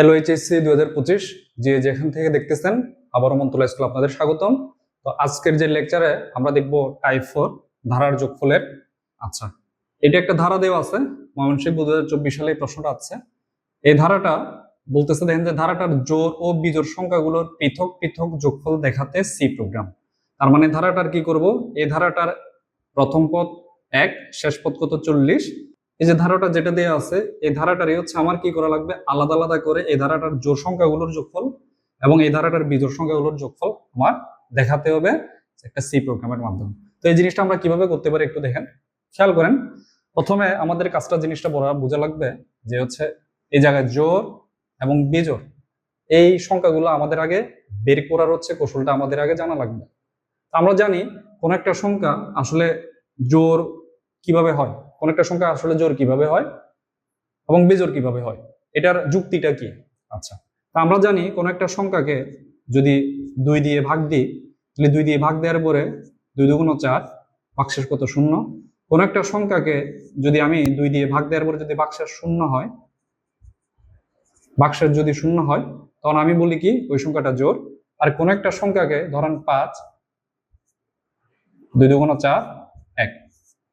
Hello HSC দুই হাজার পঁচিশ, যে যেখান থেকে দেখতেছেন, আবারও মন্ত্রণালয় স্কুল আপনাদের স্বাগতম। তো আজকের যে লেকচারে আমরা দেখব টাইপ ফোর ধারার যোগফলের আচ্ছা এটা একটা ধারা দেওয়া আছে, ময়মনসিংহ দু হাজার চব্বিশ সালে এই প্রশ্নটা আছে। এই ধারাটা বলতেছে, দেখেন যে ধারাটার জোর ও বিজোর সংখ্যাগুলোর পৃথক পৃথক যোগফল দেখাতে সি প্রোগ্রাম তার মানে ধারাটার কি করব? এই ধারাটার প্রথম পদ এক, শেষ পদ কত? চল্লিশ। এই যে ধারাটা যেটা দেওয়া আছে, এই ধারাটারই হচ্ছে আমার কি করা লাগবে? আলাদা আলাদা করে এই ধারাটার জোর সংখ্যাগুলোর যোগফল এবং এই ধারাটার বিজোড় সংখ্যাগুলোর যোগফল আমার দেখাতে হবে একটা সি প্রোগ্রামের মাধ্যমে। তো এই জিনিসটা আমরা কীভাবে করতে পারি একটু দেখেন। খেয়াল করেন, প্রথমে আমাদের কাজটা, জিনিসটা বড় বোঝা লাগবে যে হচ্ছে এই জায়গায় জোর এবং বিজোড়, এই সংখ্যাগুলো আমাদের আগে বের করার হচ্ছে, কৌশলটা আমাদের আগে জানা লাগবে। আমরা জানি কোন একটা সংখ্যা আসলে জোর কীভাবে হয়? কোন একটা সংখ্যা আসলে জোর কীভাবে হয় এবং বেজোর কীভাবে হয়? এটার যুক্তিটা কি? আচ্ছা তা আমরা জানি কোন একটা সংখ্যাকে যদি দুই দিয়ে ভাগ দিই, তাহলে দুই দিয়ে ভাগ দেওয়ার পরে দুই দুগুণ চার বাক্সের কত শূন্য? কোন একটা সংখ্যাকে যদি আমি দুই দিয়ে ভাগ দেওয়ার পরে যদি বাক্সের শূন্য হয় বাক্সের যদি শূন্য হয়, তখন আমি বলি কি, ওই সংখ্যাটা জোর। আর কোন একটা সংখ্যাকে ধরেন পাঁচ, দুই দুগুণ চার, এক।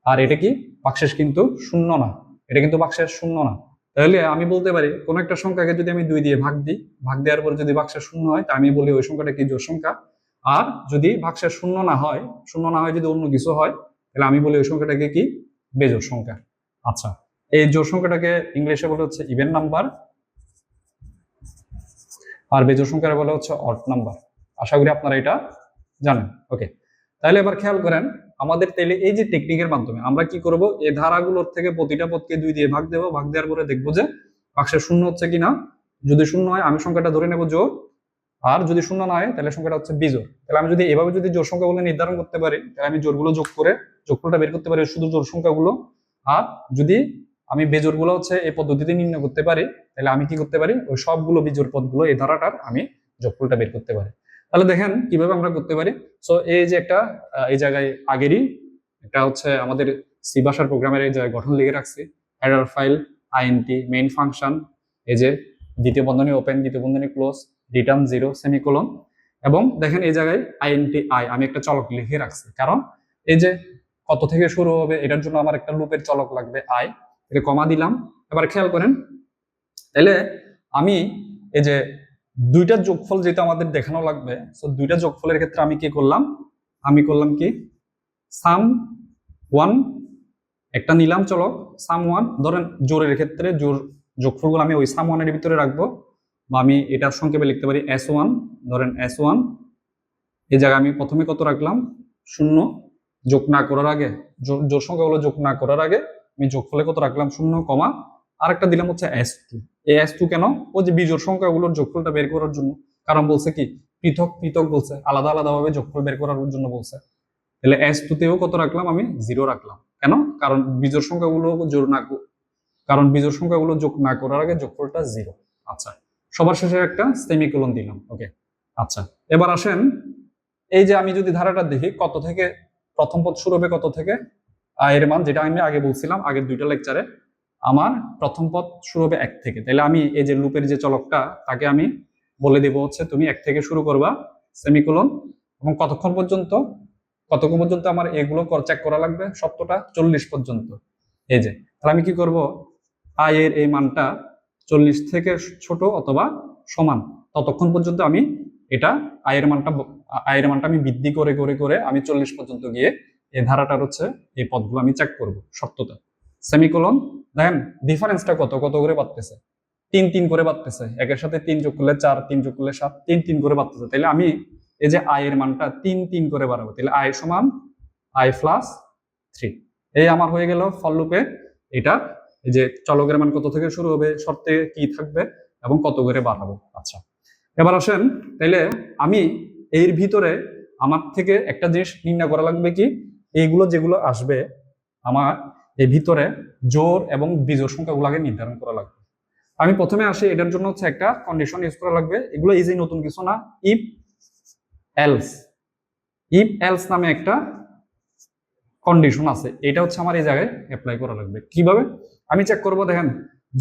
আর এটা কি? বাক্সেস কিন্তু শূন্য না। এটা কিন্তু বাক্সের শূন্য না। তাহলে আমি বলতে পারি, কোন একটা সংখ্যাকে যদি আমি দুই দিয়ে ভাগ দিই, ভাগ দেওয়ার পরে যদি বাক্সের শূন্য হয়, তা আমি বলি ওই সংখ্যাটা কি জোর সংখ্যা? আর যদি বাক্সের শূন্য না হয়, শূন্য না হয় যদি অন্য কিছু হয়, তাহলে আমি বলি ওই সংখ্যাটাকে কি? বেজোর সংখ্যা। আচ্ছা এই জোর সংখ্যাটাকে ইংলিশে বলে হচ্ছে ইভেন নাম্বার আর বেজোর সংখ্যা বলে হচ্ছে অট নাম্বার আশা করি আপনারা এটা জানেন। ওকে তাহলে এবার খেয়াল করেন আমাদের তাইলে এই যে টেকনিকের মাধ্যমে আমরা কি করব? এই ধারাগুলোর থেকে প্রতিটা পদকে দুই দিয়ে ভাগ দেবো, ভাগ দেওয়ার পরে দেখব যে বাক্সের শূন্য হচ্ছে কিনা। যদি শূন্য হয়, আমি সংখ্যাটা ধরে নেব জোর। আর যদি শূন্য না হয়, তাহলে সংখ্যাটা হচ্ছে বিজোর তাহলে আমি যদি এভাবে যদি জোর সংখ্যাগুলো নির্ধারণ করতে পারি, তাহলে আমি জোরগুলো যোগ করে, যোগফলটা বের করতে পারি শুধু জোর সংখ্যাগুলো। আর যদি আমি বেজোরগুলো হচ্ছে এই পদ্ধতিতে নির্ণয় করতে পারি, তাহলে আমি কি করতে পারি? ওই সবগুলো বিজোর পদগুলো এই ধারাটার আমি যোগফলটা বের করতে পারি। তাহলে দেখেন কীভাবে আমরা করতে পারি। সো এই যে একটা এই জায়গায় আগেরই এটা হচ্ছে আমাদের সি ভাষার প্রোগ্রামের এই জায়গায় গঠন লিখে রাখছি। Header file I N T main function এই যে দ্বিতীয় বন্ধনী ওপেন দ্বিতীয় বন্ধনী ক্লোজ রিটার্ন জিরো সেমিকোলন এবং দেখেন এই জায়গায় আইএনটি আই আমি একটা চলক লিখে রাখছি। কারণ এই যে কত থেকে শুরু হবে, এটার জন্য আমার একটা লুপের চলক লাগবে আই এটা কমা দিলাম। এবার খেয়াল করেন তাহলে আমি এই যে দুইটা যোগফল যেটা আমাদের দেখানো লাগবে সো দুইটা যোগফলের ক্ষেত্রে আমি কি করলাম? আমি করলাম কি? সাম ওয়ান একটা নিলাম চলক সাম ওয়ান ধরেন জোরের ক্ষেত্রে জোর যোগফলগুলো আমি ওই সাম ওয়ানের ভিতরে রাখব, বা আমি এটার সংক্ষেপে লিখতে পারি এস ওয়ান ধরেন এস ওয়ান এই জায়গায় আমি প্রথমে কত রাখলাম? শূন্য। যোগ না করার আগে জোর সংখ্যাগুলো যোগ না করার আগে আমি যোগফলে কত রাখলাম? শূন্য, কমা আর একটা দিলাম হচ্ছে এস টু এই এস টু কেন? ও যে বিজোর সংখ্যাগুলোর যোগফলটা বের করার জন্য। কারণ বলছে কি, পৃথক পৃথক বলছে, আলাদা আলাদা ভাবে যোগফল বের করার জন্য বলছে। তাহলে এস টু তেও কত রাখলাম আমি? জিরো রাখলাম। কেন? কারণ বিজোর সংখ্যাগুলো জোর না কারণ বিজোর সংখ্যাগুলো যোগ না করার আগে যোগফলটা জিরো আচ্ছা সবার শেষে একটা সেমিকোলন দিলাম ওকে আচ্ছা এবার আসেন, এই যে আমি যদি ধারাটা দেখি, কত থেকে, প্রথম পদ শুরু হবে কত থেকে? এর মান যেটা আমি আগে বলছিলাম, আগের দুইটা লেকচারে আমার প্রথম পদ শুরু হবে এক থেকে। তাহলে আমি এই যে লুপের যে চলকটা, তাকে আমি বলে দেব হচ্ছে তুমি এক থেকে শুরু করবা সেমিকোলন এবং কতক্ষণ পর্যন্ত কতক্ষণ পর্যন্ত আমার এগুলো চেক করা লাগবে? সত্যটা চল্লিশ পর্যন্ত। এই যে, তাহলে আমি কি করব? আয়ের এই মানটা চল্লিশ থেকে ছোট অথবা সমান, ততক্ষণ পর্যন্ত আমি এটা আয়ের মানটা আয়ের মানটা আমি বৃদ্ধি করে করে করে আমি চল্লিশ পর্যন্ত গিয়ে এই ধারাটার হচ্ছে এই পদগুলো আমি চেক করব সত্যতা সেমিকোলন, দেখেন ডিফারেন্সটা কত কত করে বাড়তেছে? তিন তিন করে বাড়তেছে, একের সাথে তিন যোগ করলে চার, তিন যোগ করলে সাত, তিন তিন করে বাড়তেছে। তাহলে আমি এই যে আয়ের মানটা তিন তিন করে বাড়াবো তাহলে আয় সমান আই প্লাস থ্রি এই আমার হয়ে গেল ফল লুপে এটা এই যে চলকের মান কত থেকে শুরু হবে, শর্তে কি থাকবে এবং কত করে বাড়াবো? আচ্ছা এবার আসেন, তাইলে আমি এর ভিতরে আমার থেকে একটা জিনিস নির্ণয় করা লাগবে কি? এইগুলো যেগুলো আসবে, আমার এই ভিতরে জোর এবং বিজোর সংখ্যাগুলোকে নির্ধারণ করা লাগবে। আমি প্রথমে আসি, এটার জন্য হচ্ছে একটা কন্ডিশন ইউজ করা লাগবে। এগুলো ইজি নতুন কিছু না। ইফ এলস ইফ এলস নামে একটা কন্ডিশন আছে। এটা হচ্ছে আমার এই জায়গায় অ্যাপ্লাই করা লাগবে। কীভাবে? আমি চেক করব, দেখেন,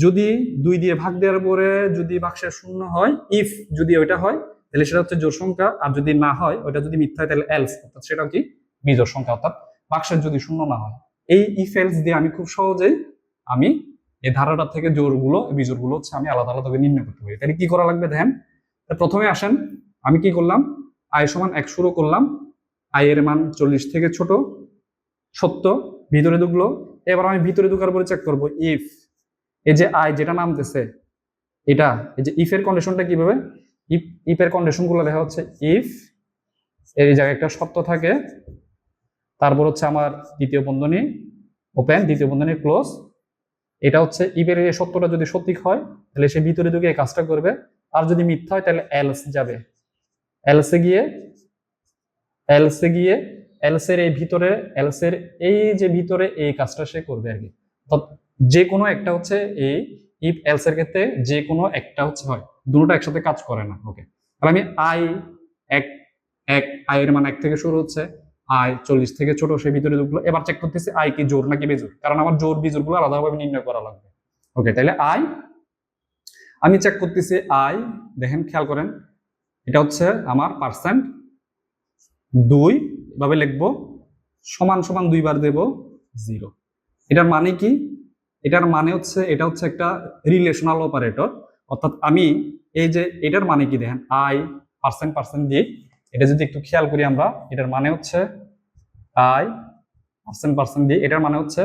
যদি দুই দিয়ে ভাগ দেওয়ার পরে যদি বাক্সের শূন্য হয় ইফ যদি ওইটা হয়, তাহলে সেটা হচ্ছে জোর সংখ্যা। আর যদি না হয়, ওইটা যদি মিথ্যা হয়, তাহলে এলস অর্থাৎ সেটা কি? বিজোর সংখ্যা। অর্থাৎ বাক্সের যদি শূন্য না হয়। এই ইফ এলস দিয়ে আমি খুব সহজেই আমি এই ধারাটা থেকে জোরগুলো বিজোরগুলো হচ্ছে আমি আলাদা আলাদা করে নির্ণয় করতে পারি। তাহলে কি করা লাগবে ধ্যান প্রথমে আসেন, আমি কি করলাম? আয় সমান এক শুরু করলাম। আয়ের মান চল্লিশ থেকে ছোট, সত্য, ভিতরে ঢুকলো। এবার আমি ভিতরে ঢুকার পরে চেক করব ইফ এই যে আয় যেটা নামতেছে, এটা, এই যে ইফের কন্ডিশনটা কীভাবে? ইফ ইফের কন্ডিশনগুলো দেখা হচ্ছে ইফ এই জায়গায় একটা সত্য থাকে। তারপর হচ্ছে আমার দ্বিতীয় বন্ধনী ওপেন দ্বিতীয় বন্ধনী ক্লোজ এটা হচ্ছে ইফের এই সত্যটা যদি সঠিক হয়, তাহলে সে ভিতরে ঢুকে এই কাজটা করবে। আর যদি মিথ্যা হয়, তাহলে এলস যাবে। এলসে গিয়ে এলসে গিয়ে এলসের এই ভিতরে এলসের এই যে ভিতরে এই কাজটা সে করবে আর কি। যে কোনো একটা হচ্ছে এই ইফ এলসের ক্ষেত্রে যে কোনো একটা হচ্ছে হয়। দুটোটা একসাথে কাজ করে না। ওকে তাহলে আমি আই এক এক আয়ের মান এক থেকে শুরু হচ্ছে। আয় চল্লিশ থেকে ছোট সে ভিতরে ঢুকলো এবার চেক করতেছি আই কি জোর নাকি বেজোর? কারণ আমার জোর বিজোরগুলো আলাদাভাবে নির্ণয় করা লাগবে। ওকে তাহলে আই আমি চেক করতেছি আই দেখেন, খেয়াল করেন, এটা হচ্ছে আমার পার্সেন্ট দুই, এভাবে লিখব, সমান সমান দুইবার দেব জিরো এটার মানে কি? এটার মানে হচ্ছে, এটা হচ্ছে একটা রিলেশনাল অপারেটর অর্থাৎ আমি, এই যে, এটার মানে কি দেখেন? আই পার্সেন্ট পার্সেন্ট দিয়ে এটা যদি একটু খেয়াল করি আমরা, এটার মানে হচ্ছে আই পার্সেন্ট পার্সেন্ট দিয়ে, এটার মানে হচ্ছে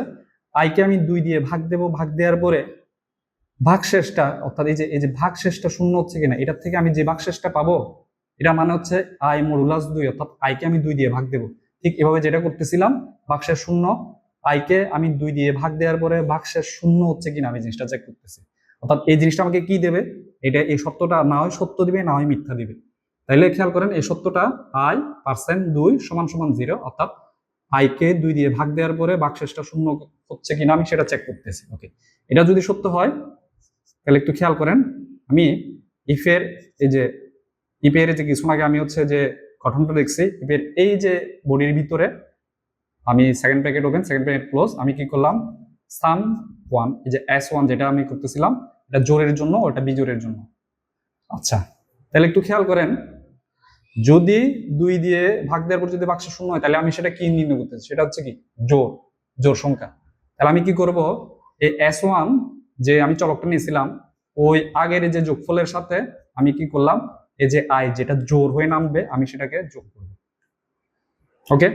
আইকে আমি দুই দিয়ে ভাগ দেব, ভাগ দেওয়ার পরে ভাগশেষটা, অর্থাৎ এই যে এই যে ভাগশেষটা শূন্য হচ্ছে কিনা, এটার থেকে আমি যে ভাগশেষটা পাবো এটা মানে হচ্ছে আই মডুলাস দুই, অর্থাৎ আইকে আমি দুই দিয়ে ভাগ দেব। ঠিক এভাবে যেটা করতেছিলাম বাক্সের শূন্য আইকে আমি দুই দিয়ে ভাগ দেওয়ার পরে বাক্সের শূন্য হচ্ছে কিনা আমি জিনিসটা চেক করতেছি। অর্থাৎ এই জিনিসটা আমাকে কি দেবে? এটা এই সত্যটা না হয় সত্য দিবে, না হয় মিথ্যা দিবে। তাইলে খেয়াল করেন এই সত্যটা আই পার্সেন্ট দুই সমান সমান জিরো অর্থাৎ আইকে দুই দিয়ে ভাগ দেওয়ার পরে বাক্সেসটা শূন্য হচ্ছে কিনা আমি সেটা চেক করতেছি। ওকে এটা যদি সত্য হয়, তাহলে একটু খেয়াল করেন, আমি ইফের এই যে ইপের যে কিছু আগে আমি হচ্ছে যে গঠনটা দেখছি ইপের এই যে বডির ভিতরে আমি second bracket open second bracket close আমি কি করলাম? সাম ওয়ান এই যে এস ওয়ান যেটা আমি করতেছিলাম, এটা জোরের জন্য, ওটা বিজোরের জন্য। আচ্ছা তাহলে একটু খেয়াল করেন যদি দুই দিয়ে ভাগ দেওয়ার পর যদি বাক্স শূন্য হয়, তাহলে আমি সেটা কি নির্ণয় করতেছি? সেটা হচ্ছে কি? জোর জোর সংখ্যা। তাহলে আমি কি করব? এই এস ওয়ান যে আমি চলকটা নিয়েছিলাম, ওই আগের যে যোগফলের সাথে আমি কি করলাম? এই যে আই যেটা জোর হয়ে নামবে, আমি সেটাকে যোগ করব। ওকে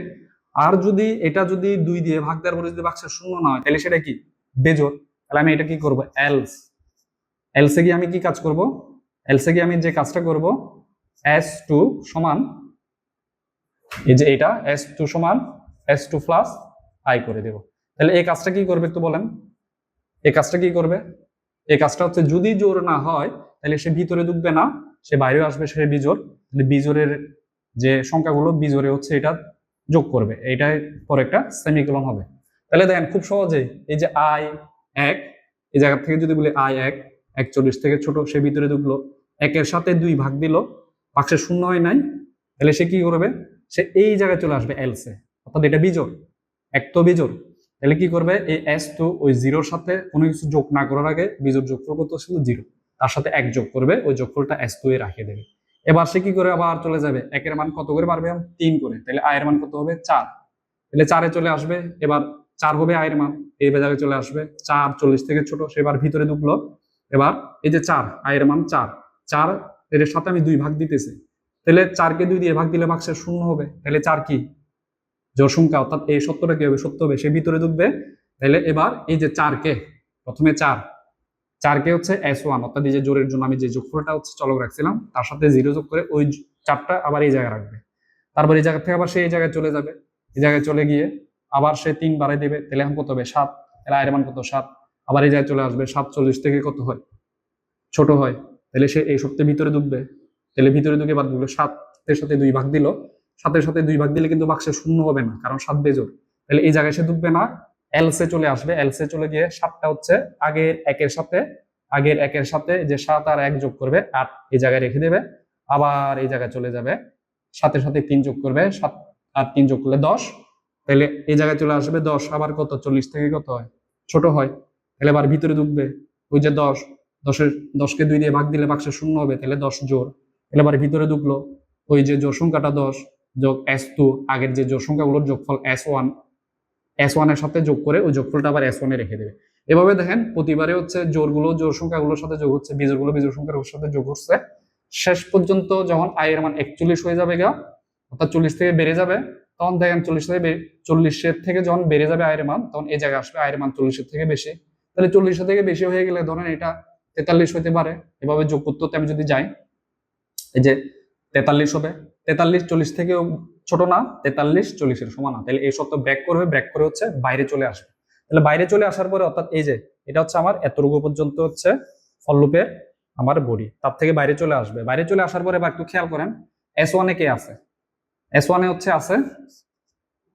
আর যদি এটা যদি দুই দিয়ে ভাগ দেওয়ার পরে যদি বাক্সের শূন্য না হয়, তাহলে সেটা কি? বেজোর। তাহলে আমি এটা কি করব? এলস এলসে গিয়ে আমি কি কাজ করব? এলসে গিয়ে আমি যে কাজটা করব এস টু সমান, এই যে এটা এস টু সমান এস টু প্লাস আই করে দেব। তাহলে এই কাজটা কি করবে একটু বলেন? এই কাজটা কি করবে? এই কাজটা হচ্ছে যদি জোর না হয়, তাহলে সে ভিতরে ঢুকবে না, সে বাইরেও আসবে, সে বিজোর তাহলে বিজোরের যে সংখ্যাগুলো বিজোরে হচ্ছে এটা যোগ করবে। এইটাই পরে একটা সেমিকলন হবে। তাহলে দেখেন, খুব সহজেই এই যে আই এক, এই জায়গা থেকে যদি বলি আই এক, একচল্লিশ থেকে ছোট, সে ভিতরে ঢুকলো, একের সাথে দুই ভাগ দিল বাক্সে শূন্য হয় নাই, তাহলে সে কি করবে? সে এই জায়গায় চলে আসবে এলসে অর্থাৎ এটা বিজোর এক তো বিজোর তাহলে কি করবে? এই এস টু ওই জিরোর সাথে কোনো কিছু যোগ না করার আগে বিজোর যোগফল কত শুধু জিরো তার সাথে এক যোগ করবে, ওই যোগফলটা এস টু এ রাখিয়ে দেবে। এবার সে কি করে আবার চলে যাবে? একের মান কত করে পারবে তিন করে। তাহলে আয়ের মান কত হবে? চার। তাহলে চারে চলে আসবে। এবার চার হবে আয়ের মান। এই জায়গায় চলে আসবে। চার চল্লিশ থেকে ছোট সেবার ভিতরে ঢুকলো। এবার এই যে চার আয়ের মান চার। চার এর সাথে আমি দুই ভাগ দিতেছি। তাহলে চারকে দুই দিয়ে ভাগ দিলে বাক্সের শূন্য হবে। তাহলে চার কি? জোর সংখ্যা, অর্থাৎ এই সত্যটা কি হবে? সত্য হবে। সে ভিতরে ঢুকবে। তাহলে এবার এই যে চারকে, প্রথমে চার। চারকে হচ্ছে এস ওয়ান অর্থাৎ এই যে জোরের জন্য আমি যে যোগফলটা হচ্ছে চলক রাখছিলাম, তার সাথে জিরো যোগ করে ওই চারটা আবার এই জায়গায় রাখবে। তারপর এই জায়গা থেকে আবার সে এই জায়গায় চলে যাবে। এই জায়গায় চলে গিয়ে আবার সে তিন বাড়াই দেবে। তাহলে এখন কত হবে? সাত। তাহলে আয়ের মান কত? সাত। আবার এই জায়গায় চলে আসবে। সাত চল্লিশ থেকে কত হয়? ছোট হয়। তাহলে সে এই সপ্তাহে ভিতরে ঢুকবে। তাহলে ভিতরে ঢুকে বাদ দিল, সাতের সাথে দুই ভাগ দিল। সাতের সাথে দুই ভাগ দিলে কিন্তু বাক্সে শূন্য হবে না, কারণ সাত বেজোর। তাহলে এই জায়গায় সে ঢুকবে না এলসে চলে আসবে। এলসে চলে গিয়ে সাতটা হচ্ছে আগের একের সাথে, আগের একের সাথে যে সাত আর এক যোগ করবে, আট এই জায়গায় রেখে দেবে। আবার এই জায়গায় চলে যাবে, সাতের সাথে তিন যোগ করবে, সাত আর তিন যোগ করলে দশ। তাহলে এই জায়গায় চলে আসবে দশ, আবার কত? চল্লিশ থেকে কত হয়? ছোট হয়। তাহলে আবার ভিতরে ঢুকবে, ওই যে দশ। দশের, দশকে দুই দিয়ে ভাগ দিলে বাক্সে শূন্য হবে, তাহলে দশ জোর। তাহলে আবার ভিতরে ঢুকলো, ওই যে জোর সংখ্যাটা দশ, যোগ এস টু আগের যে জোর সংখ্যাগুলোর যোগফল এস ওয়ান, এস ওয়ানের সাথে যোগ করে ওই যোগফলটা আবার এস ওয়ানে রেখে দেবে। এভাবে দেখেন, প্রতিবারে হচ্ছে জোরগুলো, জোর সংখ্যাগুলোর সাথে যোগ হচ্ছে বিজোরগুলো বিজোর সংখ্যার সাথে যোগ হচ্ছে। শেষ পর্যন্ত যখন আয়ের মান একচল্লিশ হয়ে যাবে গা, অর্থাৎ চল্লিশ থেকে বেড়ে যাবে, তখন দেখেন চল্লিশ থেকে চল্লিশের থেকে যখন বেড়ে যাবে আয়ের মান, তখন এই জায়গায় আসবে আয়ের মান চল্লিশের থেকে বেশি। তাহলে চল্লিশের থেকে বেশি হয়ে গেলে ধরেন এটা তেতাল্লিশ হতে পারে। এভাবে যোগ করতে আমি যদি যাই, এই যে তেতাল্লিশ হবে। তেতাল্লিশ চল্লিশ থেকে ছোট না, তেতাল্লিশ চল্লিশের সমান না। তাহলে এই শর্ত ব্রেক করবে ব্রেক করে হচ্ছে বাইরে চলে আসবে। তাহলে বাইরে চলে আসার পরে অর্থাৎ এই যে, এটা হচ্ছে আমার এতটুকু পর্যন্ত হচ্ছে ফললুপের আমার বডি। তার থেকে বাইরে চলে আসবে। বাইরে চলে আসার পরে বা একটু খেয়াল করেন এস ওয়ানে কে আছে? এস ওয়ানে হচ্ছে আছে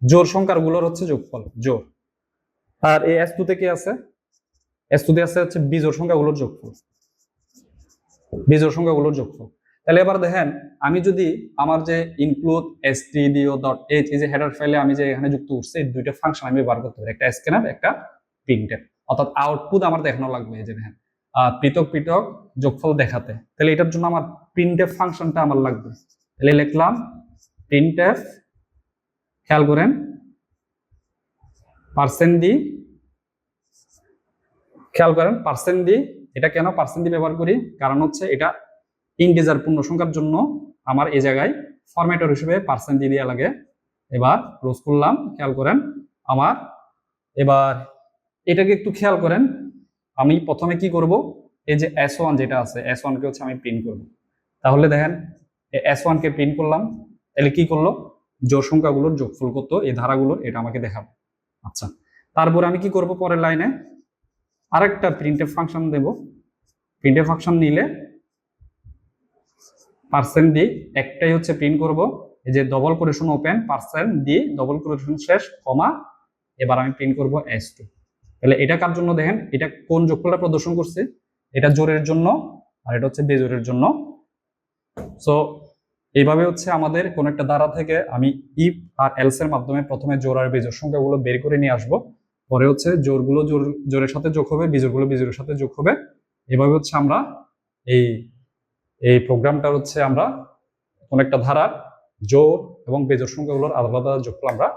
জোর সংখ্যারগুলোর হচ্ছে যোগফল জোর আর এই এস টুতে কে আছে? এস আছে হচ্ছে বিজোর সংখ্যাগুলোর যোগফল। বিজোর সংখ্যাগুলোর যোগফল। তাহলে এবার দেখেন, আমি যদি আমার যে include S T dio dot H এই যে হেডার ফাইলে আমি যে এখানে যুক্ত করছি এই দুইটা ফাংশন আমি বার করতে পারি। একটা স্ক্যানার একটা প্রিন্টের অর্থাৎ আউটপুট আমার দেখানো লাগবে, এই যে দেখেন। পৃথক পৃথক যোগফল দেখাতে। তাহলে এটার জন্য আমার প্রিন্টএফ ফাংশনটা আমার লাগবে। তাহলে লিখলাম প্রিন্টএফ খেয়াল করেন পার্সেন্ট দি খেয়াল করেন পার্সেন্ট দি এটা কেন পার্সেন্ট দি ব্যবহার করি? কারণ হচ্ছে এটা ইন্টিজার পূর্ণ সংখ্যার জন্য আমার এই জায়গায় ফরম্যাটর হিসেবে পার্সেন্ট দিয়ে দেওয়া লাগে। এবার ক্লোজ করলাম, খেয়াল করেন, আমার, এবার এটাকে একটু খেয়াল করেন, আমি প্রথমে কি করব? এই যে এস ওয়ান যেটা আছে এস ওয়ানকে হচ্ছে আমি প্রিন্ট করব। তাহলে দেখেন এস ওয়ানকে প্রিন্ট করলাম, তাহলে কি করল? জোর সংখ্যাগুলোর যোগফল কত এই ধারাগুলোর এটা আমাকে দেখাবে আচ্ছা তারপরে আমি কি করব পরের লাইনে আরেকটা প্রিন্টের ফাংশন দেব। প্রিন্টের ফাংশন নিলে পার্সেন্ট দি একটাই হচ্ছে প্রিন্ট করব। এই যে double quotation open percent D double quotation শেষ কমা এবার আমি প্রিন্ট করব এস টু তাহলে এটা কার জন্য দেখেন? এটা কোন যোগফলটা প্রদর্শন করছে? এটা জোরের জন্য আর এটা হচ্ছে বেজোরের জন্য। সো এইভাবে হচ্ছে আমাদের কোন একটা দ্বারা থেকে আমি ইফ আর এলস এর মাধ্যমে প্রথমে জোর আর বেজোর সংখ্যাগুলো বের করে নিয়ে আসব। পরে হচ্ছে জোরগুলো জোর, জোরের সাথে যোগ হবে, বিজোরগুলো বিজোরের সাথে যোগ হবে। এভাবে হচ্ছে আমরা এই এই প্রোগ্রামটা হচ্ছে আমরা কোন একটা ধারার জোর এবং বেজোর সংখ্যাগুলোর আলাদা আলাদা যোগফল আমরা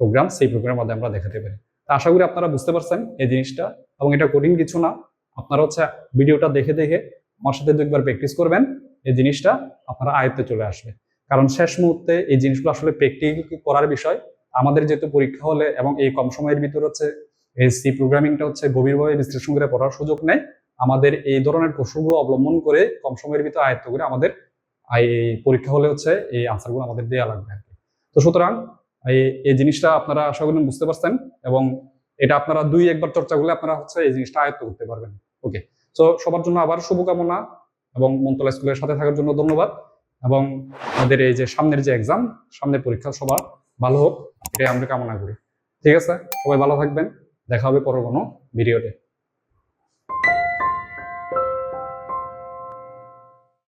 প্রোগ্রাম সেই প্রোগ্রামের মধ্যে আমরা দেখাতে পারি। তা আশা করি আপনারা বুঝতে পারছেন এই জিনিসটা এবং এটা কঠিন কিছু না। আপনারা হচ্ছে ভিডিওটা দেখে দেখে আমার সাথে দু একবার প্র্যাকটিস করবেন, এই জিনিসটা আপনারা আয়ত্তে চলে আসবে। কারণ শেষ মুহূর্তে এই জিনিসগুলো আসলে প্র্যাকটিক করার বিষয় আমাদের যেহেতু পরীক্ষা হলে এবং এই কম সময়ের ভিতর হচ্ছে এই সি প্রোগ্রামিংটা হচ্ছে গভীরভাবে বিশ্লেষণ করে পড়ার সুযোগ নেই। আমাদের এই ধরনের কৌশলগুলো অবলম্বন করে কম সময়ের ভিতর আয়ত্ত করে আমাদের পরীক্ষা হলে হচ্ছে এই আনসারগুলো আমাদের দেওয়া লাগবে আর কি। তো সুতরাং এই জিনিসটা আপনারা আশা করেন বুঝতে পারছেন এবং এটা আপনারা দুই, একবার চর্চা করলে আপনারা হচ্ছে এই জিনিসটা আয়ত্ত করতে পারবেন। ওকে, তো সবার জন্য আবার শুভকামনা এবং মন্তলা স্কুলের সাথে থাকার জন্য ধন্যবাদ এবং আমাদের এই যে সামনের যে এক্সাম সামনের পরীক্ষা সবার ভালো হোক, এটাই আমরা কামনা করি। ঠিক আছে? সবাই ভালো থাকবেন। দেখা হবে পরে কোনো ভিডিওতে।